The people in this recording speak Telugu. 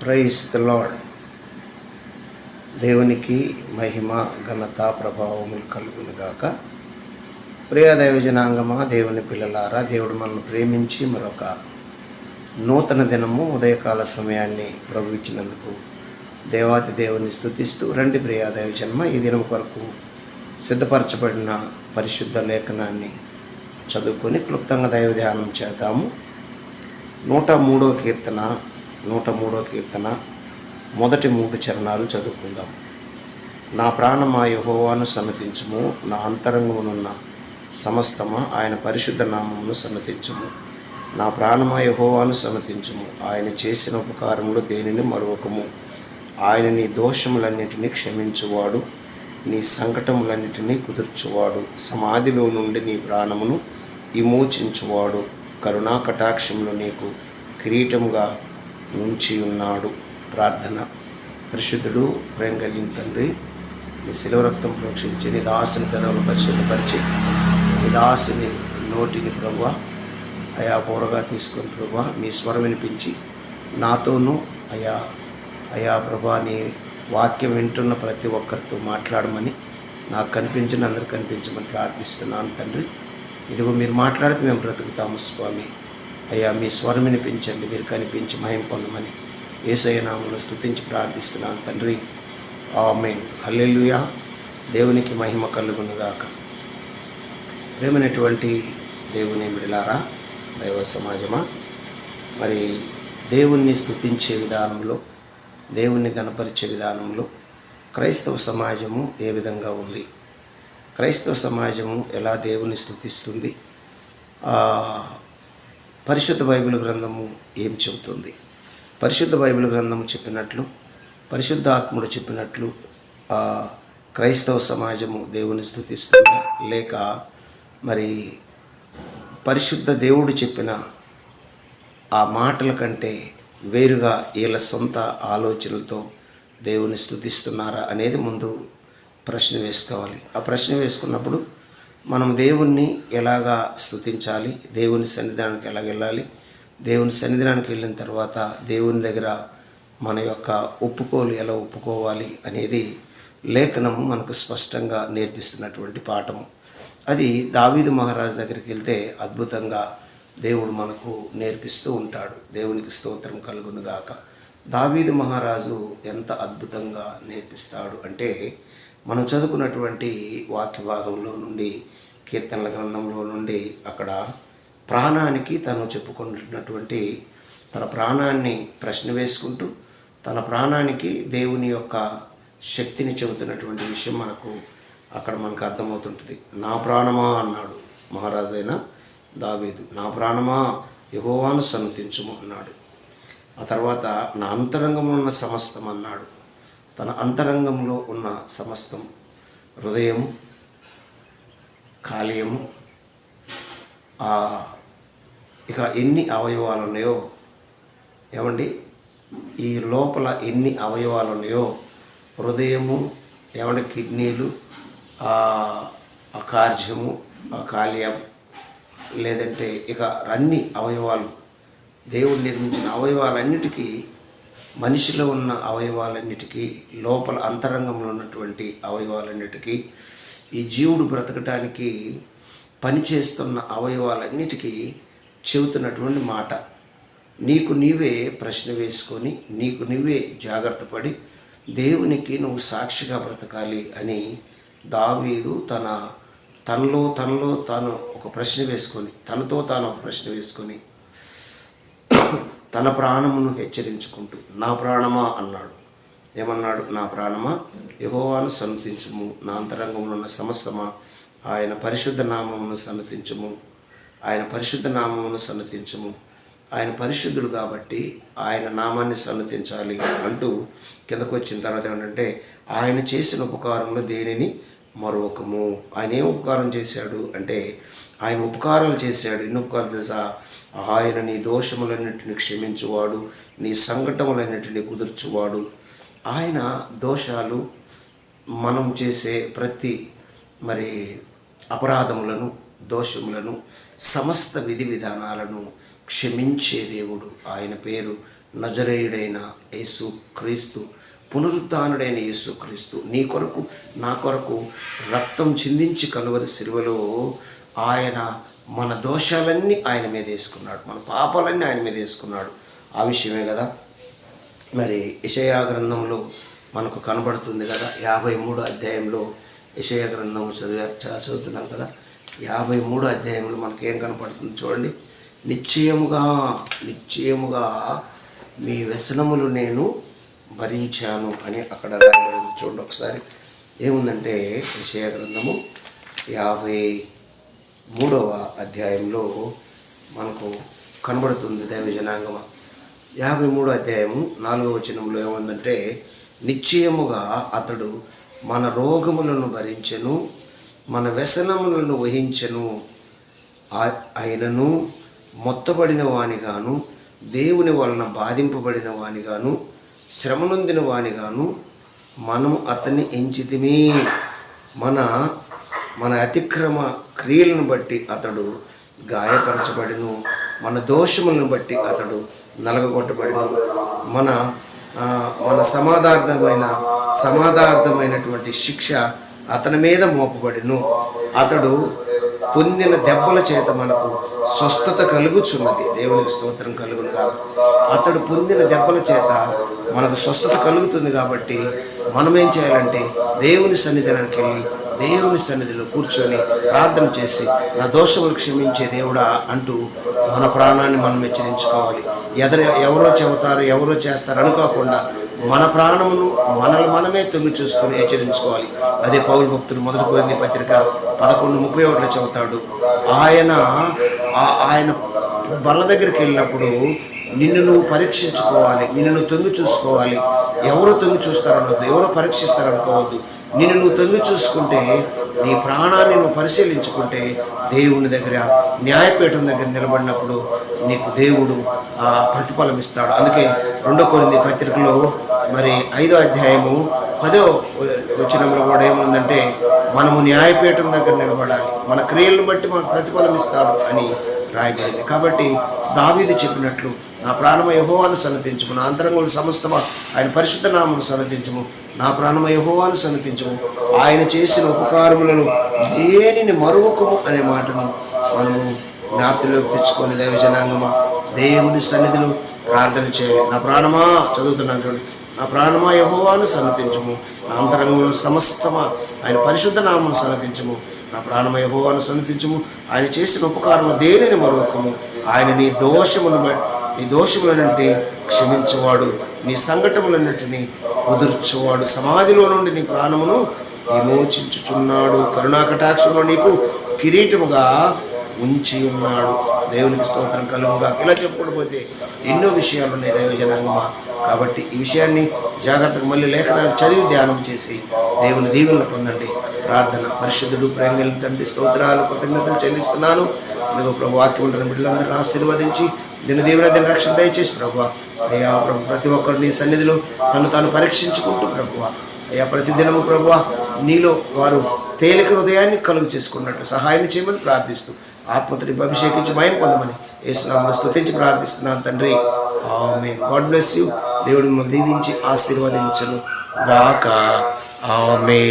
ప్రైజ్ ద లాడ్ దేవునికి మహిమ ఘనత ప్రభావములు కలుగును గాక. ప్రియ దైవజనాంగమా దేవుని పిల్లలారా దేవుడు మనల్ని ప్రేమించి మరొక నూతన దినము ఉదయకాల సమయాన్ని ప్రభు ఇచ్చినందుకు దేవాతి దేవుని స్తుతిస్తూ రండి ప్రియ దైవజన్మ ఈ దినం కొరకు సిద్ధపరచబడిన పరిశుద్ధ లేఖనాన్ని చదువుకొని క్లుప్తంగా దైవ ధ్యానం చేద్దాము. నూట మూడో కీర్తన నూట మూడో కీర్తన మొదటి మూడు చరణాలు చదువుకుందాం. నా ప్రాణమా యహోవాను సన్నతించుము నా అంతరంగమునున్న సమస్తమా ఆయన పరిశుద్ధ నామమును సన్నతించుము. నా ప్రాణమా యహోవాను సన్నతించుము ఆయన చేసిన ఉపకారములు దేనిని మరొకము ఆయన నీ దోషములన్నిటినీ క్షమించువాడు నీ సంకటములన్నిటినీ కుదుర్చువాడు సమాధిలో నుండి నీ ప్రాణమును విమోచించువాడు. కరుణా కటాక్షములు నీకు కిరీటముగా ఉంచి ఉన్నాడు. ప్రార్థన. పరిశుద్ధుడు ప్రేమ కలిగిన తండ్రి నీ శిలవరక్తం ప్రోక్షించి నీ దాసుని పెదవులు పరిశుద్ధపరిచి నీ దాసుని నోటిని ప్రభు అయా బోరగా తీసుకొని ప్రభు మీ స్వరం వినిపించి నాతోనూ అయా అయా ప్రభా నీ వాక్యం వింటున్న ప్రతి ఒక్కరితో మాట్లాడమని నాకు కనిపించిన అందరు కనిపించమని ప్రార్థిస్తున్నాను తండ్రి. ఇదిగో మీరు మాట్లాడితే మేము బ్రతుకుతాము స్వామి. అయ్యా మీ స్వరం వినిపించండి మీరు కనిపించి మహిం పొందమని. ఏసయ్య స్థుతించి స్తుతించి ప్రార్థిస్తున్నాను తండ్రి. ఆమెన్. హల్లెలుయా. దేవునికి మహిమ కలుగునుగాక. ప్రేమైనటువంటి దేవుని మిడిలారా దైవ సమాజమా మరి దేవుణ్ణి స్థుతించే విధానంలో దేవుణ్ణి గణపరిచే విధానంలో క్రైస్తవ సమాజము ఏ విధంగా ఉంది? క్రైస్తవ సమాజము ఎలా దేవుని స్థుతిస్తుంది పరిశుద్ధ బైబిల్ గ్రంథము ఏం చెబుతుంది? పరిశుద్ధ బైబిల్ గ్రంథము చెప్పినట్లు పరిశుద్ధ ఆత్ముడు చెప్పినట్లు క్రైస్తవ సమాజము దేవుని స్తుతిస్తుందా లేక మరి పరిశుద్ధ దేవుడు చెప్పిన ఆ మాటల కంటే వేరుగా వీళ్ళ సొంత ఆలోచనలతో దేవుని స్థుతిస్తున్నారా అనేది ముందు ప్రశ్న వేసుకోవాలి. ఆ ప్రశ్న వేసుకున్నప్పుడు మనం దేవుణ్ణి ఎలాగా స్థుతించాలి దేవుని సన్నిధానానికి ఎలా వెళ్ళాలి? దేవుని సన్నిధానానికి వెళ్ళిన తర్వాత దేవుని దగ్గర మన యొక్క ఒప్పుకోలు ఎలా ఒప్పుకోవాలి అనేది లేఖనము మనకు స్పష్టంగా నేర్పిస్తున్నటువంటి పాఠము. అది దావీదు మహారాజు దగ్గరికి వెళ్తే అద్భుతంగా దేవుడు మనకు నేర్పిస్తూ ఉంటాడు. దేవునికి స్తోత్రం కలుగునుగాక దావీదు మహారాజు ఎంత అద్భుతంగా నేర్పిస్తాడు అంటే మనం చదువుకున్నటువంటి వాక్య భాగంలో నుండి కీర్తనల గ్రంథంలో నుండి అక్కడ ప్రాణానికి తను చెప్పుకుంటున్నటువంటి తన ప్రాణాన్ని ప్రశ్న వేసుకుంటూ తన ప్రాణానికి దేవుని యొక్క శక్తిని చెబుతున్నటువంటి విషయం మనకు అక్కడ మనకు అర్థమవుతుంటుంది. నా ప్రాణమా అన్నాడు మహారాజైన దావేదు. నా ప్రాణమా యహోవాను సన్నతించుము అన్నాడు. ఆ తర్వాత నా అంతరంగంలో ఉన్న సమస్తం అన్నాడు. తన అంతరంగంలో ఉన్న సమస్తం హృదయం కాలేయము ఇక ఎన్ని అవయవాలు ఉన్నాయో ఏమండి? ఈ లోపల ఎన్ని అవయవాలు ఉన్నాయో హృదయము ఏమంటే కిడ్నీలు ఆ కార్యము ఆ కాలేయం లేదంటే ఇక అన్ని అవయవాలు దేవుడు నిర్మించిన అవయవాలన్నిటికీ మనిషిలో ఉన్న అవయవాలన్నిటికీ లోపల అంతరంగంలో ఉన్నటువంటి అవయవాలన్నిటికీ ఈ జీవుడు బ్రతకటానికి పనిచేస్తున్న అవయవాలన్నిటికీ చెబుతున్నటువంటి మాట. నీకు నీవే ప్రశ్న వేసుకొని నీకు నీవే జాగ్రత్త పడి దేవునికి నువ్వు సాక్షిగా బ్రతకాలి అని దావీదు తన తనలో తనలో తాను ఒక ప్రశ్న వేసుకొని తనతో తాను ఒక ప్రశ్న వేసుకొని తన ప్రాణమును హెచ్చరించుకుంటూ నా ప్రాణమా అన్నాడు. ఏమన్నాడు? నా ప్రాణమా? యహోవాను సన్నతించుము నా అంతరంగంలో ఉన్న సమస్తమా? ఆయన పరిశుద్ధ నామమును సన్నతించుము ఆయన పరిశుద్ధ నామమును సన్నతించుము ఆయన పరిశుద్ధుడు కాబట్టి ఆయన నామాన్ని సన్నతించాలి అంటూ కిందకు వచ్చిన తర్వాత ఏంటంటే ఆయన చేసిన ఉపకారంలో దేనిని? మరొకము. ఆయన ఏం ఉపకారం చేశాడు అంటే ఆయన ఉపకారాలు చేశాడు. ఎన్ని ఉపకారాలు తెలుసా? ఆయన నీ దోషములన్నింటిని క్షమించువాడు నీ సంకటములన్నింటినీ కుదుర్చువాడు. ఆయన దోషాలు మనం చేసే ప్రతి మరి అపరాధములను దోషములను సమస్త విధి విధానాలను క్షమించే దేవుడు ఆయన పేరు నజరేయుడైన యేసు క్రీస్తు పునరుత్డైన యేసు క్రీస్తు. నీ కొరకు నా కొరకు రక్తం చిందించి కలువరి సిలువలో ఆయన మన దోషాలన్నీ ఆయన మీద వేసుకున్నాడు. మన పాపాలన్నీ ఆయన మీద వేసుకున్నాడు. ఆ విషయమే కదా? మరి ఇషయా గ్రంథంలో మనకు కనబడుతుంది కదా? యాభై మూడు అధ్యాయంలో ఇషయ గ్రంథం చదివా చ- చదువుతున్నాం కదా? యాభై మూడు అధ్యాయంలో మనకేం కనపడుతుంది చూడండి. నిశ్చయముగా నిశ్చయముగా మీ వ్యసనములు నేను భరించాను అని అక్కడ రాయబడింది. చూడండి ఒకసారి. ఏముందంటే విషయ గ్రంథము యాభై మూడవ అధ్యాయంలో మనకు కనబడుతుంది దైవ జనాంగమ యాభై మూడో అధ్యాయము నాలుగవ వచనంలో ఏముందంటే నిశ్చయముగా అతడు మన రోగములను భరించెను మన వ్యసనములను వహించెను. ఆ- ఆయనను మొత్తబడిన వానిగాను దేవుని వలన బాధింపబడిన వానిగాను శ్రమనొందిన వానిగాను మనం అతన్ని ఎంచితిమి. మన మన అతిక్రమ క్రియలను బట్టి అతడు గాయపరచబడిను మన దోషములను బట్టి అతడు నలగగొట్టబడిను. మన మన సమాధార్థమైన సమాధార్థమైనటువంటి శిక్ష అతని మీద మోపబడిను. అతడు పొందిన దెబ్బల చేత మనకు స్వస్థత కలుగుచున్నది. దేవునికి స్తోత్రం కలుగును కాదు అతడు పొందిన దెబ్బల చేత మనకు స్వస్థత కలుగుతుంది కాబట్టి మనం ఏం చేయాలంటే దేవుని సన్నిధానానికి వెళ్ళి దేవుని సన్నిధిలో కూర్చొని ప్రార్థన చేసి నా దోషములు క్షమించే దేవుడా అంటూ మన ప్రాణాన్ని మనం హెచ్చరించుకోవాలి. ఎదరు ఎవరో చెబుతారు ఎవరో చేస్తారు అనుకోకుండా మన ప్రాణమును మనల్ని మనమే తొంగి చూసుకొని హెచ్చరించుకోవాలి. అదే పౌరు భక్తుడు మొదటి కోరింది పత్రిక పదకొండు ముప్పై ఒకటిలో చెబుతాడు ఆయన ఆ- ఆయన బల్ల దగ్గరికి వెళ్ళినప్పుడు నిన్ను నువ్వు పరీక్షించుకోవాలి నిన్ను నువ్వు తొంగి చూసుకోవాలి. ఎవరు తొంగి చూస్తారనొద్దు ఎవరో పరీక్షిస్తారనుకోవద్దు. నిన్ను నువ్వు తొంగి చూసుకుంటే నీ ప్రాణాన్ని నువ్వు పరిశీలించుకుంటే దేవుని దగ్గర న్యాయపీఠం దగ్గర నిలబడినప్పుడు నీకు దేవుడు ప్రతిఫలం ఇస్తాడు. అందుకే రెండో కొన్ని పత్రికలో మరి ఐదో అధ్యాయము పదో వచనంలో కూడా ఏముందంటే మనము న్యాయపీఠం దగ్గర నిలబడాలి. మన క్రియలను బట్టి మనకు ప్రతిఫలం ఇస్తాడు అని రాయబడింది. కాబట్టి దావీదు చెప్పినట్లు నా ప్రాణమ యహోవాను సన్నతించము నా అంతరంగుల సమస్తమా ఆయన పరిశుద్ధ నామను సన్నతించము. నా ప్రాణమ యహోవాను సన్నతించము. ఆయన చేసిన ఉపకారములను దేనిని మరువకము అనే మాటను మనము జ్ఞాప్తిలోకి తెచ్చుకొని దైవజనాంగమా దేవుని సన్నిధిలో ప్రార్థన చేయాలి. నా ప్రాణమా చదువుతున్నాను చూడండి. నా ప్రాణమా యహోవాను సన్నతించము నా అంతరంగంలో సమస్తమా ఆయన పరిశుద్ధ నామను సన్నతించము. నా ప్రాణమ యహోవాను సన్నతించము ఆయన చేసిన ఉపకారము దేనిని మరొకము? ఆయన నీ దోషమును నీ దోషములనంటే క్షమించువాడు నీ సంకటములన్నిటినీ కుదుర్చువాడు. సమాధిలో నుండి నీ ప్రాణమును విమోచించుచున్నాడు. కరుణాకటాక్షంలో నీకు కిరీటముగా ఉంచి ఉన్నాడు. దేవునికి స్తోత్రం కలుగుగా ఇలా చెప్పుకోకపోతే ఎన్నో విషయాలు ఉన్నాయి దైవజనాంగమా? కాబట్టి ఈ విషయాన్ని జాగ్రత్తగా మళ్ళీ లేఖనాలు చదివి ధ్యానం చేసి దేవుని దీవెనలు పొందండి. ప్రార్థన. పరిశుద్ధుడు ప్రేమ తండ్రి స్తోత్రాలు కృతజ్ఞతలు చెల్లిస్తున్నాను. ఇదిగో ప్రభు వాక్యం ఉంటున్న బిడ్డలందరూ ఆశీర్వదించి దీని దేవుని దీని రక్షణ దయచేసి ప్రభు అయ్యా ప్రభు ప్రతి ఒక్కరు నీ సన్నిధిలో తను తాను పరీక్షించుకుంటూ ప్రభు అయ్యా ప్రతిదినము ప్రభు నీలో వారు తేలిక హృదయాన్ని కలుగు చేసుకున్నట్టు సహాయం చేయమని ప్రార్థిస్తూ ఆత్మతని అభిషేకించి భయం పొందమని యేసునామను స్థుతించి ప్రార్థిస్తున్నాను తండ్రి. ఆమె గాడ్ బ్లెస్ యూ. దేవుడిని దీవించి ఆశీర్వదించను గాక. ఆమె